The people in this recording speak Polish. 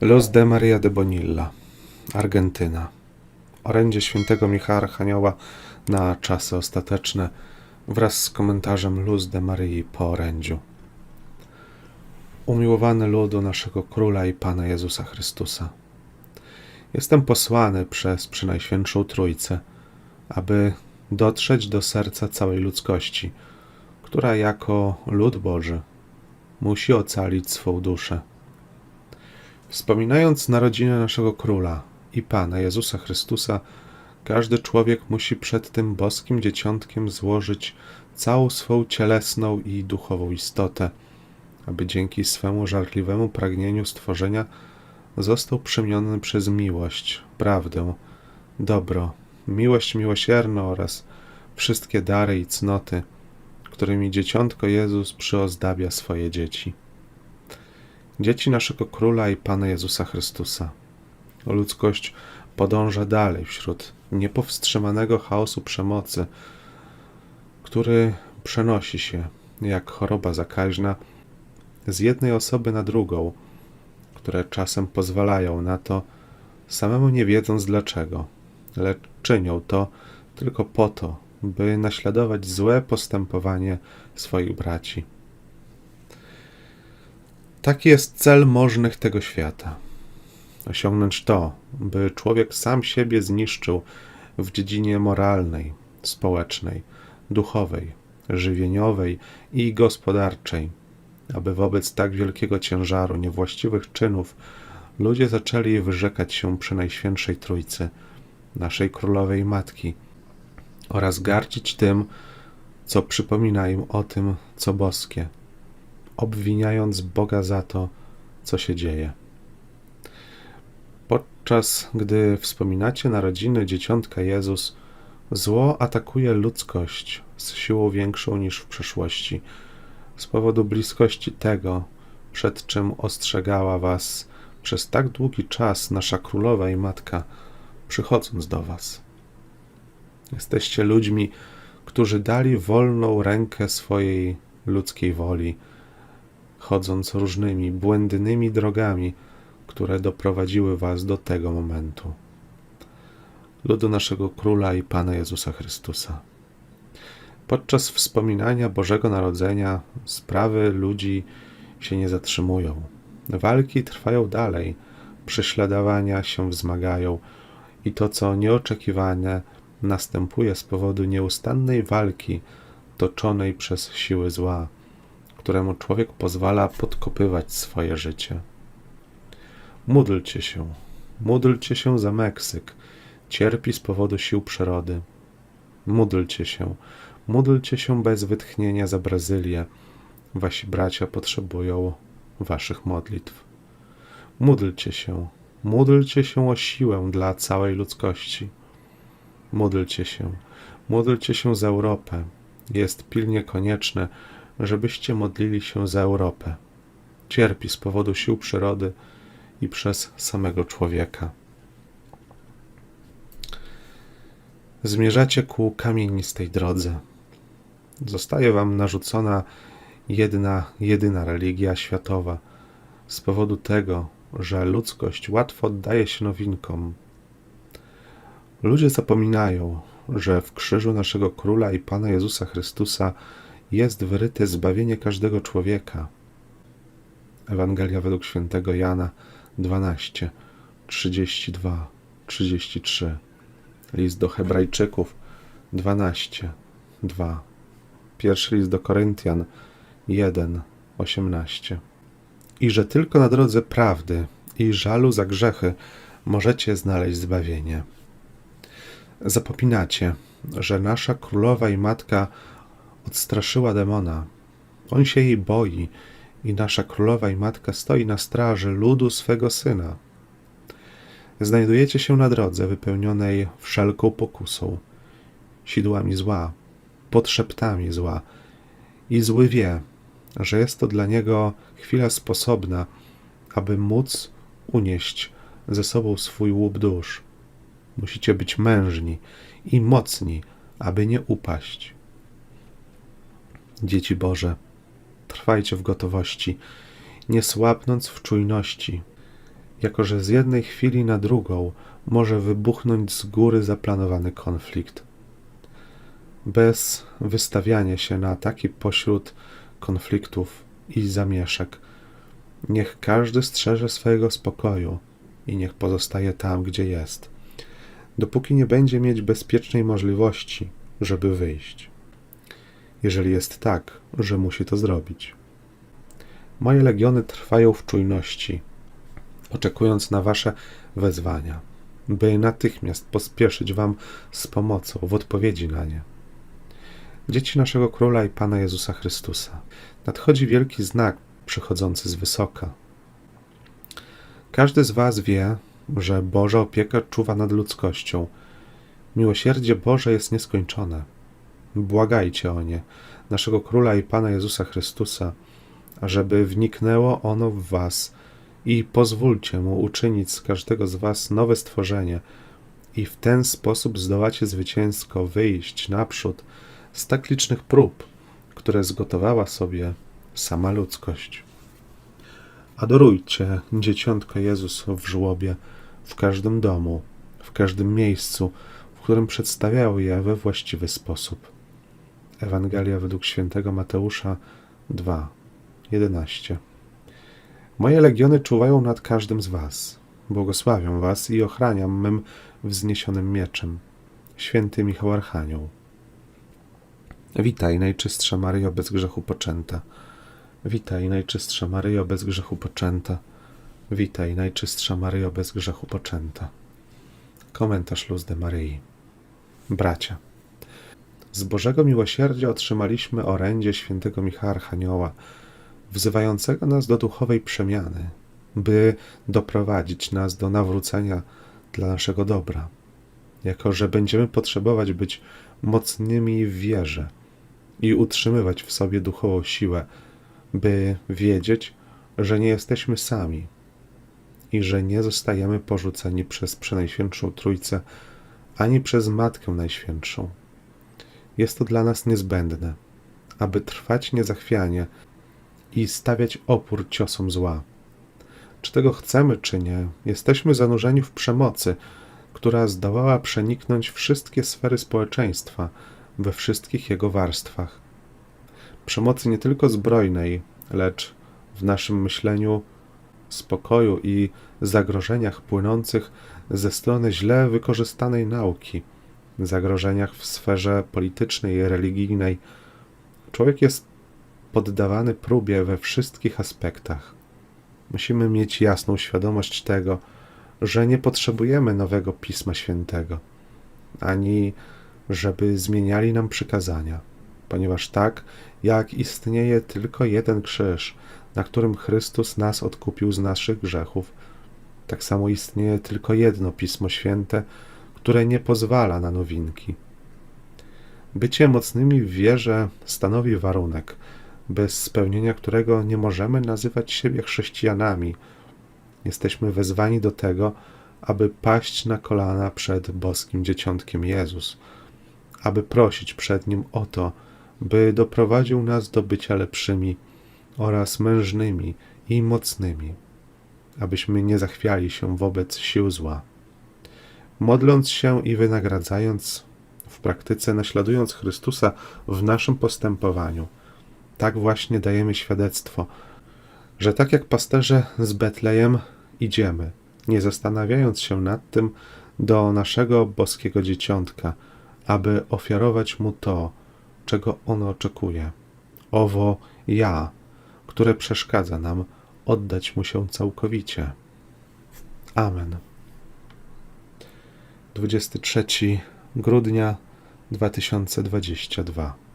Los de Maria de Bonilla, Argentyna. Orędzie świętego Michała Archanioła na czasy ostateczne wraz z komentarzem Luz de Maryi po orędziu. Umiłowany ludu naszego Króla i Pana Jezusa Chrystusa. Jestem posłany przez Przynajświętszą Trójcę, aby dotrzeć do serca całej ludzkości, która jako lud Boży musi ocalić swą duszę. Wspominając narodziny naszego Króla i Pana Jezusa Chrystusa, każdy człowiek musi przed tym boskim dzieciątkiem złożyć całą swą cielesną i duchową istotę, aby dzięki swemu żarliwemu pragnieniu stworzenia został przemieniony przez miłość, prawdę, dobro, miłość miłosierną oraz wszystkie dary i cnoty, którymi dzieciątko Jezus przyozdabia swoje dzieci. Dzieci naszego Króla i Pana Jezusa Chrystusa. Ludzkość podąża dalej wśród niepowstrzymanego chaosu przemocy, który przenosi się jak choroba zakaźna z jednej osoby na drugą, które czasem pozwalają na to, samemu nie wiedząc dlaczego, lecz czynią to tylko po to, by naśladować złe postępowanie swoich braci. Taki jest cel możnych tego świata. Osiągnąć to, by człowiek sam siebie zniszczył w dziedzinie moralnej, społecznej, duchowej, żywieniowej i gospodarczej, aby wobec tak wielkiego ciężaru niewłaściwych czynów ludzie zaczęli wyrzekać się przy Najświętszej Trójcy, naszej Królowej Matki, oraz gardzić tym, co przypomina im o tym, co boskie, obwiniając Boga za to, co się dzieje. Podczas gdy wspominacie narodziny dzieciątka Jezus, zło atakuje ludzkość z siłą większą niż w przeszłości, z powodu bliskości tego, przed czym ostrzegała was przez tak długi czas nasza królowa i matka, przychodząc do was. Jesteście ludźmi, którzy dali wolną rękę swojej ludzkiej woli, chodząc różnymi błędnymi drogami, które doprowadziły was do tego momentu. Ludu naszego Króla i Pana Jezusa Chrystusa. Podczas wspominania Bożego Narodzenia sprawy ludzi się nie zatrzymują. Walki trwają dalej, prześladowania się wzmagają i to, co nieoczekiwane, następuje z powodu nieustannej walki toczonej przez siły zła, któremu człowiek pozwala podkopywać swoje życie. Módlcie się, módlcie się za Meksyk, cierpi z powodu sił przyrody. Módlcie się, módlcie się bez wytchnienia za Brazylię. Wasi bracia potrzebują waszych modlitw. Módlcie się, módlcie się o siłę dla całej ludzkości. Módlcie się, módlcie się za Europę. Jest pilnie konieczne, żebyście modlili się za Europę. Cierpi z powodu sił przyrody i przez samego człowieka. Zmierzacie ku kamienistej drodze. Zostaje wam narzucona jedna, jedyna religia światowa z powodu tego, że ludzkość łatwo oddaje się nowinkom. Ludzie zapominają, że w krzyżu naszego Króla i Pana Jezusa Chrystusa jest wyryte zbawienie każdego człowieka. Ewangelia według świętego Jana 12, 32, 33. List do Hebrajczyków 12, 2. Pierwszy list do Koryntian 1, 18. I że tylko na drodze prawdy i żalu za grzechy możecie znaleźć zbawienie. Zapominacie, że nasza królowa i matka odstraszyła demona. On się jej boi i nasza królowa i matka stoi na straży ludu swego syna. Znajdujecie się na drodze wypełnionej wszelką pokusą, sidłami zła, podszeptami zła i zły wie, że jest to dla niego chwila sposobna, aby móc unieść ze sobą swój łup dusz. Musicie być mężni i mocni, aby nie upaść. Dzieci Boże, trwajcie w gotowości, nie słabnąc w czujności. jako że z jednej chwili na drugą może wybuchnąć z góry zaplanowany konflikt. Bez wystawiania się na ataki pośród konfliktów i zamieszek, niech każdy strzeże swojego spokoju i niech pozostaje tam, gdzie jest, dopóki nie będzie mieć bezpiecznej możliwości, żeby wyjść. Jeżeli jest tak, że musi to zrobić. Moje legiony trwają w czujności, oczekując na Wasze wezwania, by natychmiast pospieszyć Wam z pomocą w odpowiedzi na nie. Dzieci naszego Króla i Pana Jezusa Chrystusa, nadchodzi wielki znak przychodzący z wysoka. Każdy z Was wie, że Boża opieka czuwa nad ludzkością. Miłosierdzie Boże jest nieskończone. Błagajcie o nie, naszego Króla i Pana Jezusa Chrystusa, ażeby wniknęło ono w Was i pozwólcie mu uczynić z każdego z Was nowe stworzenie i w ten sposób zdołacie zwycięsko wyjść naprzód z tak licznych prób, które zgotowała sobie sama ludzkość. Adorujcie dzieciątko Jezus w żłobie, w każdym domu, w każdym miejscu, w którym przedstawiały je we właściwy sposób. Ewangelia według świętego Mateusza 2, 11. Moje legiony czuwają nad każdym z was. Błogosławią was i ochraniam mym wzniesionym mieczem. Święty Michał Archanioł. Witaj, najczystsza Maryjo, bez grzechu poczęta. Witaj, najczystsza Maryjo, bez grzechu poczęta. Witaj, najczystsza Maryjo, bez grzechu poczęta. Komentarz Luz de Maryi. Bracia, z Bożego miłosierdzia otrzymaliśmy orędzie świętego Michała Archanioła, wzywającego nas do duchowej przemiany, by doprowadzić nas do nawrócenia dla naszego dobra, jako że będziemy potrzebować być mocnymi w wierze i utrzymywać w sobie duchową siłę, by wiedzieć, że nie jesteśmy sami i że nie zostajemy porzuceni przez Przenajświętszą Trójcę ani przez Matkę Najświętszą. Jest to dla nas niezbędne, aby trwać niezachwianie i stawiać opór ciosom zła. Czy tego chcemy, czy nie, jesteśmy zanurzeni w przemocy, która zdołała przeniknąć wszystkie sfery społeczeństwa we wszystkich jego warstwach. Przemocy nie tylko zbrojnej, lecz w naszym myśleniu spokoju i zagrożeniach płynących ze strony źle wykorzystanej nauki, zagrożeniach w sferze politycznej i religijnej. Człowiek jest poddawany próbie we wszystkich aspektach. Musimy mieć jasną świadomość tego, że nie potrzebujemy nowego Pisma Świętego, ani żeby zmieniali nam przykazania, ponieważ tak jak istnieje tylko jeden krzyż, na którym Chrystus nas odkupił z naszych grzechów, tak samo istnieje tylko jedno Pismo Święte, które nie pozwala na nowinki. Bycie mocnymi w wierze stanowi warunek, bez spełnienia którego nie możemy nazywać siebie chrześcijanami. Jesteśmy wezwani do tego, aby paść na kolana przed boskim dzieciątkiem Jezus, aby prosić przed Nim o to, by doprowadził nas do bycia lepszymi oraz mężnymi i mocnymi, abyśmy nie zachwiali się wobec sił zła. Modląc się i wynagradzając w praktyce, naśladując Chrystusa w naszym postępowaniu, tak właśnie dajemy świadectwo, że tak jak pasterze z Betlejem idziemy, nie zastanawiając się nad tym, do naszego boskiego dzieciątka, aby ofiarować mu to, czego ono oczekuje. Owo ja, które przeszkadza nam oddać mu się całkowicie. Amen. 23 grudnia 2022